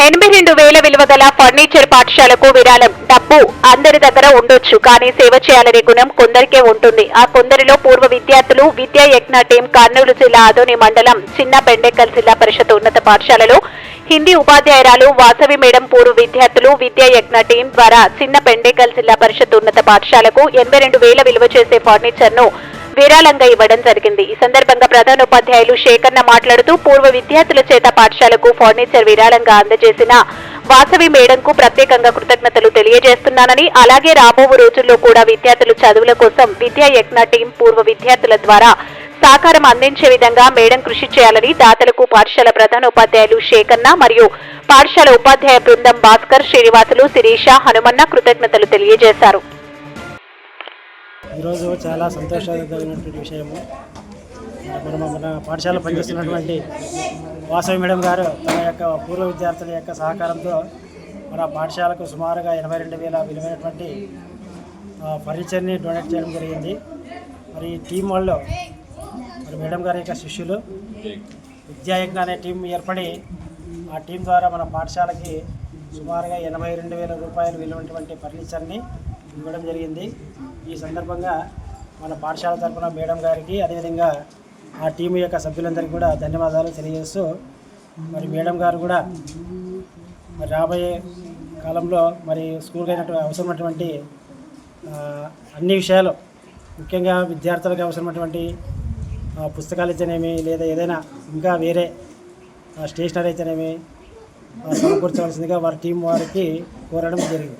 ఎనభై రెండు వేల విలువ గల ఫర్నిచర్ పాఠశాలకు విరాళం. డబ్బు అందరి దగ్గర ఉండొచ్చు కానీ సేవ చేయాలనే గుణం కొందరికే ఉంటుంది. ఆ కొందరిలో పూర్వ విద్యార్థులు విద్యా యజ్ఞ టీం కర్నూలు జిల్లా ఆదోని మండలం చిన్న బెండెక్కల్ జిల్లా పరిషత్ ఉన్నత పాఠశాలలో హిందీ ఉపాధ్యాయురాలు వాసవి మేడం పూర్వ విద్యార్థులు విద్యా యజ్ఞ టీం ద్వారా చిన్న బెండేకల్ జిల్లా పరిషత్ ఉన్నత పాఠశాలకు ఎనభై రెండు వేల విలువ చేసే ఫర్నిచర్ను విరాళంగా ఇవ్వడం జరిగింది. ఈ సందర్భంగా ప్రధానోపాధ్యాయులు శేఖర్న మాట్లాడుతూ పూర్వ విద్యార్థుల చేత పాఠశాలకు ఫర్నిచర్ విరాళంగా అందజేసిన వాసవి మేడంకు ప్రత్యేకంగా కృతజ్ఞతలు తెలియజేస్తున్నానని అలాగే రాబోవు రోజుల్లో కూడా విద్యార్థులు చదువుల కోసం విద్యా యజ్ఞ టీం పూర్వ విద్యార్థుల ద్వారా సహకారం అందించే విధంగా మేడం కృషి చేయాలని దాతలకు పాఠశాల ప్రధానోపాధ్యాయులు శేఖర్న మరియు పాఠశాల ఉపాధ్యాయ బృందం భాస్కర్ శ్రీనివాసులు శిరీష హనుమన్న కృతజ్ఞతలు తెలియజేశారు. ఈరోజు చాలా సంతోషకరమైనటువంటి విషయము. మన మన పాఠశాల పనిచేస్తున్నటువంటి వాసవి మేడం గారు తన యొక్క పూర్వ విద్యార్థుల యొక్క సహకారంతో మన పాఠశాలకు సుమారుగా ఎనభై రెండు వేల విలువైనటువంటి ఫర్నిచర్ని డొనేట్ చేయడం జరిగింది. మరి ఈ టీం వాళ్ళు మరి మేడం గారి యొక్క శిష్యులు విద్యాయజ్ఞ అనే టీం ఏర్పడి ఆ టీం ద్వారా మన పాఠశాలకి సుమారుగా ఎనభై రెండు వేల రూపాయలు విలువైనటువంటి ఫర్నిచర్ని ఇవ్వడం జరిగింది. ఈ సందర్భంగా మన పాఠశాల తరఫున మేడం గారికి అదేవిధంగా ఆ టీం యొక్క సభ్యులందరికీ కూడా ధన్యవాదాలు తెలియజేస్తూ మరి మేడం గారు కూడా మరి రాబోయే కాలంలో మరి స్కూల్కి అయినటువంటి అవసరమైనటువంటి అన్ని విషయాలు ముఖ్యంగా విద్యార్థులకు అవసరమైనటువంటి పుస్తకాలు అయితేనేమి లేదా ఏదైనా ఇంకా వేరే స్టేషనరీ అయితేనేమి సమకూర్చవలసిందిగా వారి టీం వారికి కోరడం జరిగింది.